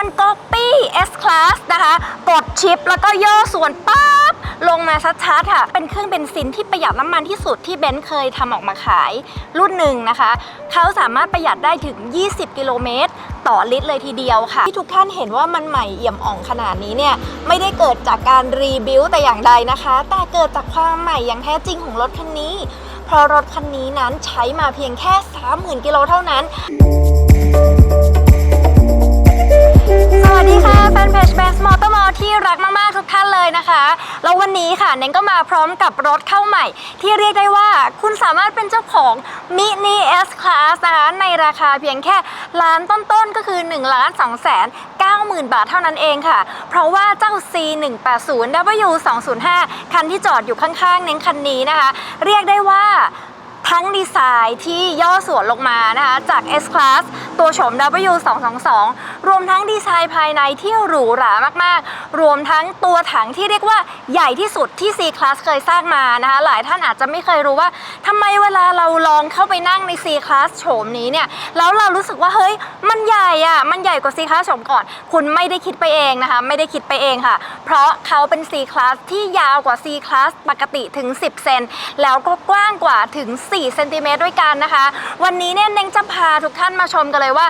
มันก๊อปปี้ S Class นะคะกดชิปแล้วก็ย่อส่วนปั๊บลงมาชัดๆค่ะ เป็นเครื่องเบนซินที่ประหยัดน้ำมันที่สุดที่เบนซ์เคยทำออกมาขายรุ่นหนึ่งนะคะ เขาสามารถประหยัดได้ถึง 20 กิโลเมตร ต่อลิตรเลยทีเดียวค่ะ ที่ทุกท่านเห็นว่ามันใหม่เอี่ยมอ่องขนาดนี้เนี่ย ไม่ได้เกิดจากการรีบิวแต่อย่างใดนะคะ แต่เกิดจากความใหม่อย่างแท้จริงของรถคันนี้ เพราะรถคันนี้นั้นใช้มาเพียงแค่ 30,000 กิโลเท่านั้น แฟนเพจ b บ n ์ m o t o r m a l ที่รักมาก ๆ ทุกท่านเลยนะคะ แล้ววันนี้ค่ะเน้นก็มาพร้อมกับรถเข้าใหม่ ที่เรียกได้ว่าคุณสามารถเป็นเจ้าของ Mini S Class นะคะในราคาเพียงแค่ล้านต้น ๆ ก็คือ1ล้าน2แสน90,000 บาทเท่านั้นเองค่ะ เพราะว่าเจ้า C180 W205 คันที่จอดอยู่ข้าง ๆ เน้นคันนี้นะคะ เรียกได้ว่า ทั้งดีไซน์ที่ย่อส่วนลงมานะคะจาก S Class ตัวโฉม W222 รวมทั้งดีไซน์ภายในที่หรูหรามากๆ รวมทั้งตัวถังที่เรียกว่าใหญ่ที่สุดที่ C Class เคยสร้างมานะคะหลายท่านอาจจะไม่เคยรู้ว่าทำไมเวลาเราลองเข้าไปนั่งใน C Class โฉมนี้เนี่ยแล้วเรารู้สึกว่าเฮ้ยมันใหญ่อะมันใหญ่กว่า C Class โฉมก่อน คุณไม่ได้คิดไปเองนะคะไม่ได้คิดไปเองค่ะ เพราะเขาเป็น C Class ที่ยาวกว่า C Class ปกติถึง 10 เซนแล้วก็กว้างกว่าถึง 4เซนติเมตรด้วยกันนะคะ วันนี้เนี่ยเน้งจะพาทุกท่านมาชมกันเลยว่า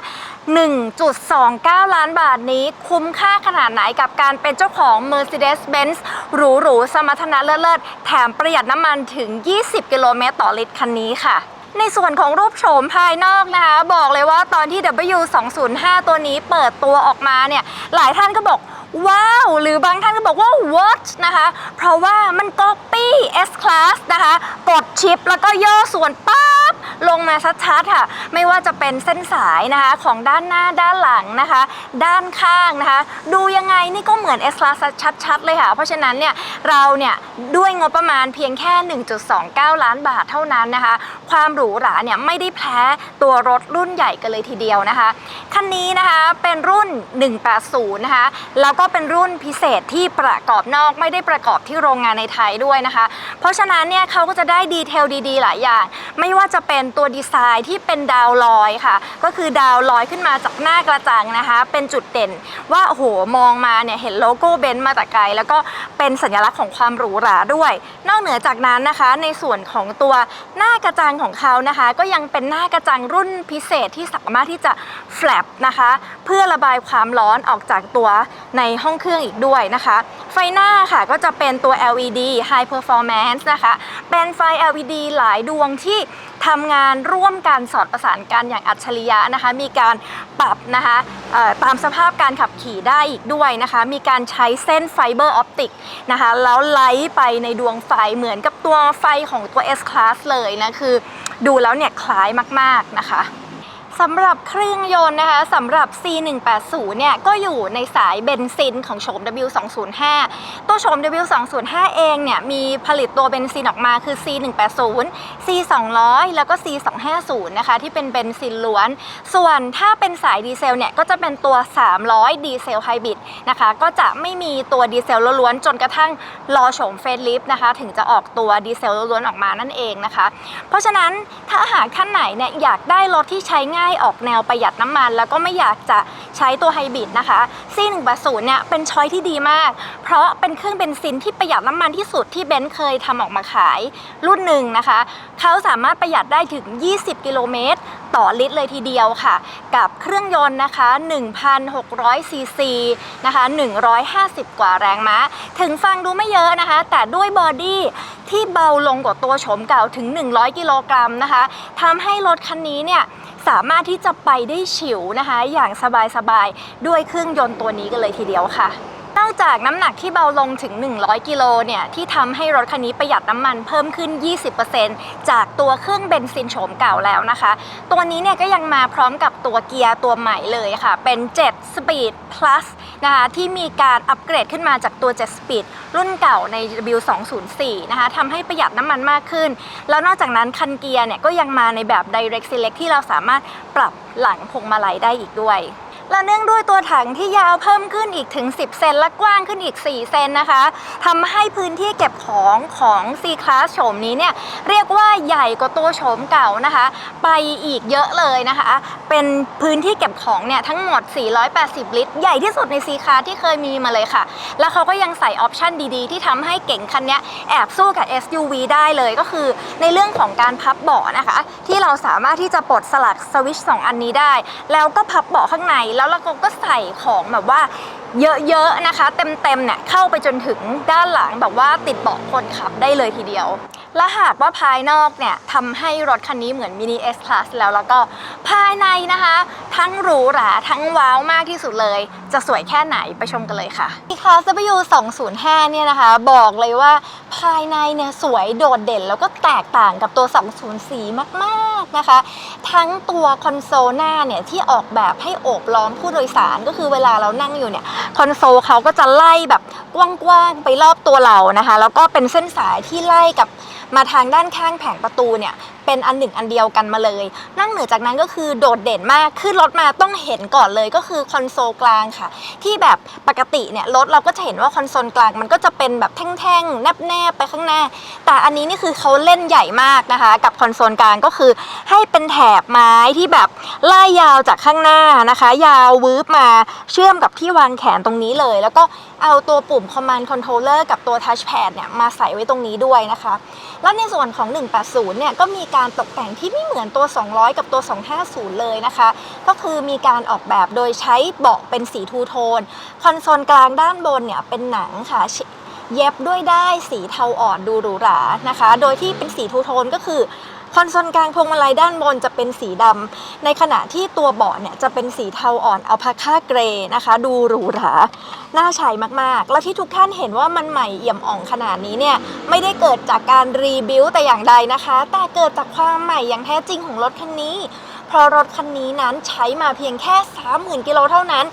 1.29 ล้านบาทนี้คุ้มค่าขนาดไหนกับการเป็นเจ้าของ Mercedes-Benz หรูๆสมรรถนะเลิศๆแถมประหยัดน้ำมันถึง 20 กิโลเมตรต่อลิตรคันนี้ค่ะในส่วนของรูปโฉมภายนอกนะคะ บอกเลยว่าตอนที่ W205 ตัวนี้เปิดตัวออกมาเนี่ย หลายท่านก็บอก ว้าว หรือบางท่านก็บอกว่า what นะคะ เพราะว่ามัน copy S Class นะคะ กดชิปแล้วก็ย่อส่วนปั๊บ ลงมาชัดๆค่ะ ไม่ว่าจะเป็นเส้นสายนะคะของด้านหน้าด้านหลังนะคะ ด้านข้างนะคะ ดูยังไงนี่ก็เหมือน S Class ชัดๆเลยค่ะ เพราะฉะนั้นเนี่ย เราเนี่ย ด้วยงบประมาณเพียงแค่ 1.29 ล้านบาทเท่านั้นนะคะ ความหรูหราเนี่ยไม่ได้แพ้ตัวรถรุ่นใหญ่กันเลยทีเดียวนะคะ คันนี้นะคะเป็นรุ่น 180 นะคะแล้วก็เป็นรุ่นพิเศษที่ประกอบนอกไม่ได้ประกอบที่โรงงานในไทยด้วยนะคะ เพราะฉะนั้นเนี่ยเขาก็จะได้ดีเทลดีๆ หลายอย่าง ไม่ว่าจะเป็นตัวดีไซน์ที่เป็นดาวลอยค่ะ ก็คือดาวลอยขึ้นมาจากหน้ากระจังนะคะ เป็นจุดเด่นว่าโอ้โหมองมาเนี่ยเห็นโลโก้เบนซ์มาแต่ไกล แล้วก็เป็นสัญลักษณ์ของความหรูหราด้วย นอกเหนือจากนั้นนะคะ ในส่วนของตัวหน้ากระจังของเขานะคะ ก็ยังเป็นหน้ากระจังรุ่นพิเศษที่สามารถที่จะแฟลปนะคะ เพื่อระบายความร้อนออกจากตัวในห้องเครื่องอีกด้วยนะคะ ไฟหน้าค่ะก็จะเป็นตัว LED High Performance นะคะ เป็นไฟ LED หลายดวงที่ทำงานร่วมกันสอดประสานกันอย่างอัจฉริยะนะคะ มีการปรับนะคะตามสภาพการขับขี่ได้อีกด้วยนะคะ มีการใช้เส้นไฟเบอร์ออปติกนะคะ แล้วไลท์ไปในดวงไฟเหมือนกับตัวไฟของตัว S Class เลยนะ คือดูแล้วเนี่ยคล้ายมาก ๆนะคะ สำหรับเครื่องยนต์นะคะสำหรับ C180 เนี่ยก็อยู่ในสายเบนซินของโฉม W205 ตัวโฉม W205 เองเนี่ยมีผลิตตัวเบนซินออกมาคือ C180 C200 แล้วก็ C250 นะคะที่เป็นเบนซินล้วน ส่วนถ้าเป็นสายดีเซลเนี่ยก็จะเป็นตัว 300 ดีเซลไฮบริดนะคะก็จะไม่มีตัวดีเซลล้วนๆจนกระทั่งรอโฉมเฟสลิฟนะคะถึงจะออกตัวดีเซลล้วนๆออกมานั่นเองนะคะ เพราะฉะนั้นถ้าหากท่านไหนเนี่ยอยากได้รถที่ใช้ง่ายออกแนวประหยัดน้ำมัน แล้วก็ไม่อยากจะใช้ตัวไฮบริดนะคะ C180 เนี่ยเป็นช้อยที่ดีมาก เพราะเป็นเครื่องเบนซินที่ประหยัดน้ำมันที่สุดที่เบนซ์เคยทำออกมาขายรุ่นหนึ่งนะคะ เขาสามารถประหยัดได้ถึง 20 กิโลเมตร ต่อลิตรเลยทีเดียวค่ะ กับเครื่องยนต์นะคะ 1,600ซีซีนะคะ 150 กว่าแรงม้า ถึงฟังดูไม่เยอะนะคะ แต่ด้วยบอดี้ที่เบาลงกว่าตัวโฉมเก่าถึง 100 กิโลกรัมนะคะทำให้รถคันนี้เนี่ยสามารถที่จะไปได้ฉิวนะคะ อย่างสบายๆ ด้วยเครื่องยนต์ตัวนี้กันเลยทีเดียวค่ะ นอกจากน้ำหนักที่เบาลงถึง 100 กิโลเนี่ยที่ทำให้รถคันนี้ประหยัดน้ำมันเพิ่มขึ้น 20%จากตัวเครื่องเบนซินโฉมเก่าแล้วนะคะ ตัวนี้เนี่ยก็ยังมาพร้อมกับตัวเกียร์ตัวใหม่เลยค่ะ เป็น 7 Speed Plus นะคะที่มีการอัปเกรดขึ้นมาจากตัว 7 Speed รุ่นเก่าใน W204 นะคะทำให้ประหยัดน้ำมันมากขึ้น แล้วนอกจากนั้นคันเกียร์เนี่ยก็ยังมาในแบบ Direct Select ที่เราสามารถปรับหลังพวงมาลัยได้อีกด้วย และเนื่องด้วยตัวถังที่ยาวเพิ่มขึ้นอีกถึง 10 เซนและกว้างขึ้นอีก 4 เซนนะคะทำให้พื้นที่เก็บของของ C Class โฉมนี้เนี่ยเรียกว่าใหญ่กว่าตัวโฉมเก่านะคะ ไปอีกเยอะเลยนะคะ เป็นพื้นที่เก็บของเนี่ยทั้งหมด 480 ลิตร ใหญ่ที่สุดใน C Class ที่เคยมีมาเลยค่ะ แล้วเขาก็ยังใส่ออปชันดีๆ ที่ทำให้เก่งคันนี้แอบสู้กับ SUV ได้เลยก็คือ ในเรื่องของการพับเบาะนะคะ ที่เราสามารถที่จะปลดสลักสวิตช์2อันนี้ได้ แล้วก็พับเบาะข้างในแล้วเราก็ใส่ของแบบว่าเยอะๆนะคะ เต็มๆเนี่ยเข้าไปจนถึงด้านหลังแบบว่าติดเบาะคนขับได้เลยทีเดียว และหากว่าภายนอกเนี่ยทำให้รถคันนี้เหมือนมินิ S Class แล้วแล้วก็ภายในนะคะ ทั้งหรูหราทั้งว้าวมากที่สุดเลย จะสวยแค่ไหนไปชมกันเลยค่ะ Class W 205เนี่ยนะคะ บอกเลยว่าภายในเนี่ยสวยโดดเด่นแล้วก็แตกต่างกับตัว 204 มากๆ นะคะ ทั้งตัวคอนโซลหน้าเนี่ยที่ออกแบบให้โอบล้อมผู้โดยสารก็คือเวลาเรานั่งอยู่เนี่ยคอนโซลเขาก็จะไล่แบบกว้างๆไปรอบตัวเรานะคะ แล้วก็เป็นเส้นสายที่ไล่กับ มาทางด้านข้างแผงประตูเนี่ยเป็นอันหนึ่งอันเดียวกันมาเลย นั่งเหนือจากนั้นก็คือโดดเด่นมากขึ้นรถมาต้องเห็นก่อนเลยก็คือคอนโซลกลางค่ะ ที่แบบปกติเนี่ยรถเราก็จะเห็นว่าคอนโซลกลางมันก็จะเป็นแบบแท่งๆ แนบๆไปข้างหน้า แต่อันนี้นี่คือเขาเล่นใหญ่มากนะคะ กับคอนโซลกลางก็คือให้เป็นแถบไม้ที่แบบไล่ยาวจากข้างหน้านะคะ ยาววืบมาเชื่อมกับที่วางแขนตรงนี้เลย แล้วก็ เอาตัวปุ่ม Command Controller กับตัว Touchpad เนี่ยมาใส่ไว้ตรงนี้ด้วยนะคะ แล้วในส่วนของ 180 เนี่ยก็มีการตกแต่งที่ไม่เหมือนตัว 200 กับตัว 250 เลยนะคะ ก็คือมีการออกแบบโดยใช้เบาะเป็นสีทูโทน คอนโซลกลางด้านบนเนี่ยเป็นหนังค่ะเย็บด้วยได้ายสีเทาอ่อนดูหรูหรานะคะ โดยที่เป็นสีทูโทนก็คือ คอนโซลกลางพวงมาลัยด้านบนจะเป็นสีดำในขณะที่ตัวเบาะเนี่ยจะเป็นสีเทาอ่อนอัลพาค่าเกรย์นะคะ ดูหรูหราน่าใช้มากๆ และที่ทุกท่านเห็นว่ามันใหม่เอี่ยมอ่องขนาดนี้เนี่ยไม่ได้เกิดจากการรีบิวแต่อย่างใดนะคะ แต่เกิดจากความใหม่อย่างแท้จริงของรถคันนี้ เพราะรถคันนี้นั้นใช้มาเพียงแค่ 30,000 กิโลเท่านั้น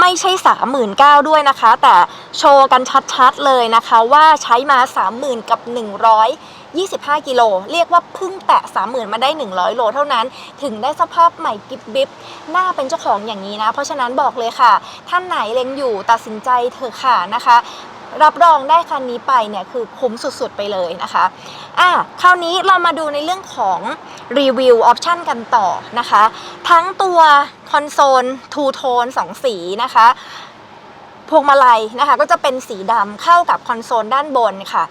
ไม่ใช่ 39,000ด้วยนะคะ แต่โชว์กันชัดๆเลยนะคะว่าใช้มา 30,000 กับ 125 กิโล เรียกว่าเพึ่งแตะ 30,000 มาได้ 100 โลเท่านั้น ถึงได้สภาพใหม่กิบบิบน่าเป็นเจ้าของอย่างนี้นะ เพราะฉะนั้นบอกเลยค่ะ ท่านไหนเล็งอยู่ตัดสินใจเถอะค่ะนะคะ รับรองได้คันนี้ไปเนี่ยคือคุ้มสุดๆไปเลยนะคะอะคราวนี้เรามาดูในเรื่องของรีวิวออปชันกันต่อนะคะ ทั้งตัวคอนโซลทูโทนสองสีนะคะพวงมาลัยนะคะก็จะเป็นสีดำเข้ากับคอนโซลด้านบนค่ะ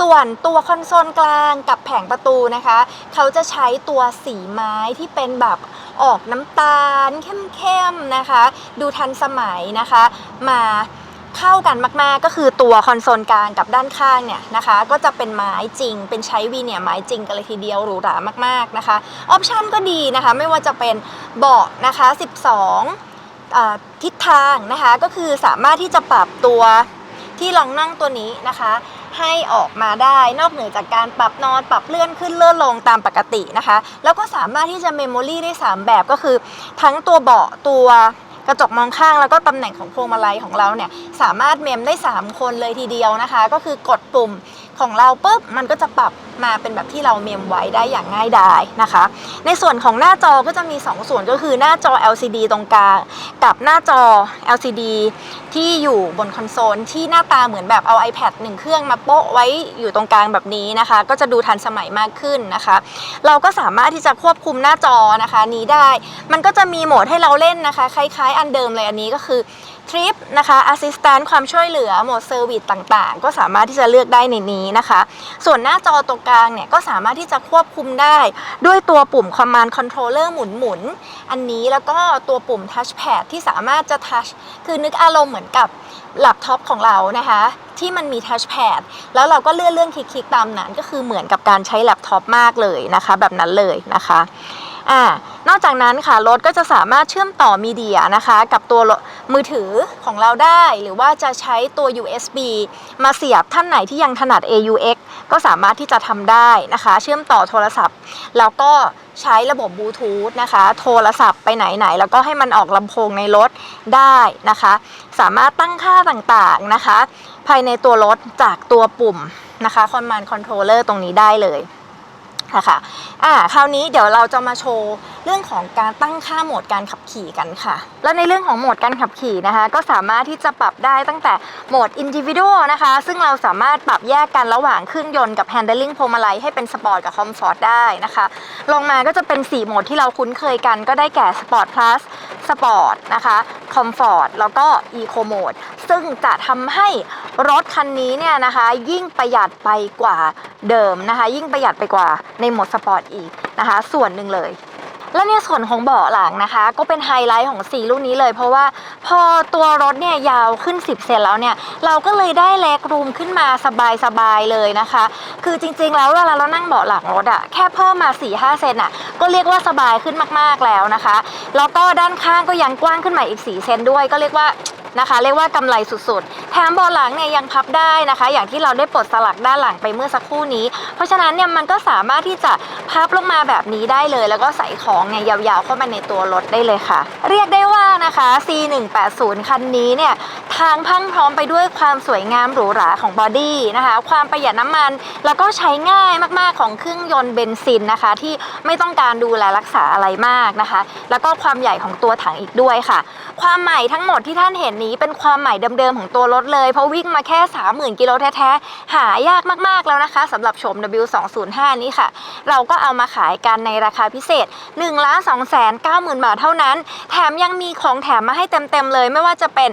ส่วนตัวคอนโซลกลางกับแผงประตูนะคะ เขาจะใช้ตัวสีไม้ที่เป็นแบบออกน้ำตาลเข้มๆนะคะ ดูทันสมัยนะคะ มา เข้ากันมากๆ ก็คือตัวคอนโซลกลางกับด้านข้างเนี่ยนะคะ ก็จะเป็นไม้จริง เป็นใช้วีเนี่ยไม้จริงกันเลยทีเดียวหรูหรามากๆนะคะออปชันก็ดีนะคะ ไม่ว่าจะเป็นเบาะนะคะ 12 ทิศทางนะคะ ก็คือสามารถที่จะปรับตัวที่รองนั่งตัวนี้นะคะ ให้ออกมาได้นอกเหนือจากการปรับนอนปรับเลื่อนขึ้นเลื่อนลงตามปกตินะคะ แล้วก็สามารถที่จะเมมโมรีได้ 3 แบบก็คือ ทั้งตัวเบาะตัว กระจกมองข้างแล้วก็ตำแหน่งของพวงมาลัยของเราเนี่ยสามารถเมมได้ 3 คนเลยทีเดียวนะคะ ก็คือกดปุ่มของเราปุ๊บมันก็จะปรับมาเป็นแบบที่เราเมมไว้ได้อย่างง่ายดายนะคะ ในส่วนของหน้าจอก็จะมี 2 ส่วนก็คือหน้าจอ LCD ตรงกลางกับหน้าจอ LCD ที่อยู่บนคอนโซลที่หน้าตาเหมือนแบบเอา iPad หนึ่งเครื่องมาโปะไว้อยู่ตรงกลางแบบนี้นะคะ ก็จะดูทันสมัยมากขึ้นนะคะ เราก็สามารถที่จะควบคุมหน้าจอนะคะนี้ได้ มันก็จะมีโหมดให้เราเล่นนะคะ คล้ายอันเดิมเลยอันนี้ก็คือทริปนะคะ Assistant ความช่วยเหลือโหมดเซอร์วิสต่างๆ ก็สามารถที่จะเลือกได้ในนี้นะคะ ส่วนหน้าจอตรงกลางเนี่ยก็สามารถที่จะควบคุมได้ ด้วยตัวปุ่ม Command Controller หมุนๆอันนี้แล้วก็ตัวปุ่ม Touchpad ที่สามารถจะ touch คือนึกอารมณ์เหมือนกับแล็ปท็อปของเรานะคะ ที่มันมี Touchpad แล้วเราก็เลื่อนเลื่อนคลิกๆตามนั้นก็คือเหมือนกับการใช้แล็ปท็อปมากเลยนะคะ แบบนั้นเลยนะคะ อ่านอกจากนั้นค่ะรถก็จะสามารถเชื่อมต่อมีเดียนะคะ กับตัวมือถือของเราได้ หรือว่าจะใช้ตัว USB มาเสียบท่านไหนที่ยังถนัด AUX ก็สามารถที่จะทำได้นะคะ เชื่อมต่อโทรศัพท์ แล้วก็ใช้ระบบบลูทูธนะคะ โทรศัพท์ไปไหนๆแล้วก็ให้มันออกลำโพงในรถได้นะคะ สามารถตั้งค่าต่างๆนะคะ ภายในตัวรถจากตัวปุ่มนะคะ Command Controller ตรงนี้ได้เลย นะคะอ่าคราวนี้เดี๋ยวเราจะมาโชว์เรื่องของการตั้งค่าโหมดการขับขี่กันค่ะ แล้วในเรื่องของโหมดการขับขี่นะคะ ก็สามารถที่จะปรับได้ตั้งแต่โหมด individual นะคะ ซึ่งเราสามารถปรับแยกกันระหว่างเครื่องยนต์กับ handling พวงมาลัยให้เป็นสปอร์ตกับคอมฟอร์ตได้นะคะ ลงมาก็จะเป็น 4 โหมดที่เราคุ้นเคยกันก็ได้แก่ sport plus สปอร์ตนะคะคอมฟอร์ตแล้วก็อีโคโหมดซึ่งจะทำให้รถคันนี้เนี่ยนะคะยิ่งประหยัดไปกว่าเดิมนะคะ ยิ่งประหยัดไปกว่าในโหมดสปอร์ตอีกนะคะ ส่วนหนึ่งเลย และในส่วนของเบาะหลังนะคะ ก็เป็นไฮไลท์ของสีรุ่นนี้เลย เพราะว่าพอตัวรถเนี่ยยาวขึ้น 10 เซนแล้วเนี่ยเราก็เลยได้เล็กรูมขึ้นมาสบายๆเลยนะคะ คือจริงๆ แล้วเวลาเรานั่งเบาะหลังรถอะแค่เพิ่มมา 4-5 เซนอะก็เรียกว่าสบายขึ้นมากๆแล้วนะคะแล้วก็ด้านข้างก็ยังกว้างขึ้นมาอีก 4 เซนด้วย ก็เรียกว่า นะคะ เรียกว่ากำไรสุดๆ แถมเบาะหลังเนี่ยยังพับได้นะคะ อย่างที่เราได้ปลดสลักด้านหลังไปเมื่อสักครู่นี้ เพราะฉะนั้นเนี่ยมันก็สามารถที่จะพับลงมาแบบนี้ได้เลย แล้วก็ใส่ของเนี่ยยาวๆ เข้ามาในตัวรถได้เลยค่ะ เรียกได้ว่านะคะ C180 คันนี้เนี่ยทางพังพร้อมไปด้วยความสวยงามหรูหราของบอดี้นะคะ ความประหยัดน้ำมัน แล้วก็ใช้ง่ายมากๆของเครื่องยนต์เบนซินนะคะ ที่ไม่ต้องการดูแลรักษาอะไรมากนะคะ แล้วก็ความใหญ่ของตัวถังอีกด้วยค่ะ ความใหม่ทั้งหมดที่ท่านเห็นนี้เป็นความใหม่เดิมๆของตัวรถเลย เพราะวิ่งมาแค่ 30,000 กิโลแท้ๆ หายากมากๆแล้วนะคะสำหรับชม W205 นี้ค่ะ เราก็เอามาขายกันในราคาพิเศษ 1 2 9 0 0 0 0 บาทเท่านั้น แถมยังมีของแถมมาให้เต็มๆเลย ไม่ว่าจะเป็น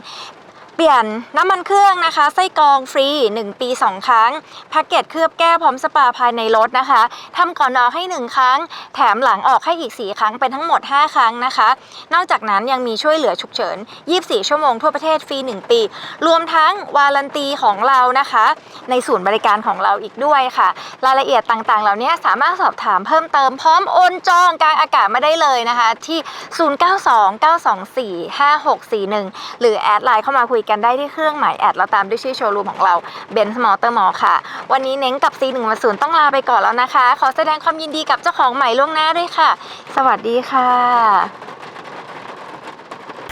เปลี่ยนน้ำมันเครื่องนะคะ ไส้กรองฟรี 1 ปี 2 ครั้งแพ็กเกจเคลือบแก้วพร้อมสปาภายในรถนะคะทำก่อนออกให้ 1 ครั้ง แถมหลังออกให้อีก 4 ครั้งเป็นทั้งหมด 5 ครั้งนะคะ นอกจากนั้นยังมีช่วยเหลือฉุกเฉิน 24 ชั่วโมงทั่วประเทศฟรี 1 ปี รวมทั้งวารันตีของเรานะคะ ในศูนย์บริการของเราอีกด้วยค่ะ รายละเอียดต่างๆ เหล่านี้สามารถสอบถามเพิ่มเติมพร้อมโอนจองกลางอากาศมาได้เลยนะคะ ที่ 0929245641 หรือแอดไลน์เข้ามาคุยกันได้ที่เครื่องหมายแอดแล้วตามด้วยชื่อโชว์รูมของเราเบนซ์มอเตอร์มอค่ะ วันนี้เน้งกับ C110 ต้องลาไปก่อนแล้วนะคะ ขอแสดงความยินดีกับเจ้าของใหม่ล่วงหน้าด้วยค่ะ สวัสดีค่ะ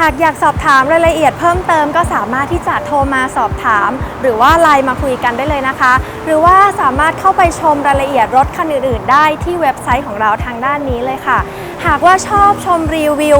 หากอยากสอบถามรายละเอียดเพิ่มเติมก็สามารถที่จะโทรมาสอบถาม หรือว่าไลน์มาคุยกันได้เลยนะคะ หรือว่าสามารถเข้าไปชมรายละเอียดรถคันอื่นๆ ได้ที่เว็บไซต์ของเราทางด้านนี้เลยค่ะ หากว่าชอบชมรีวิว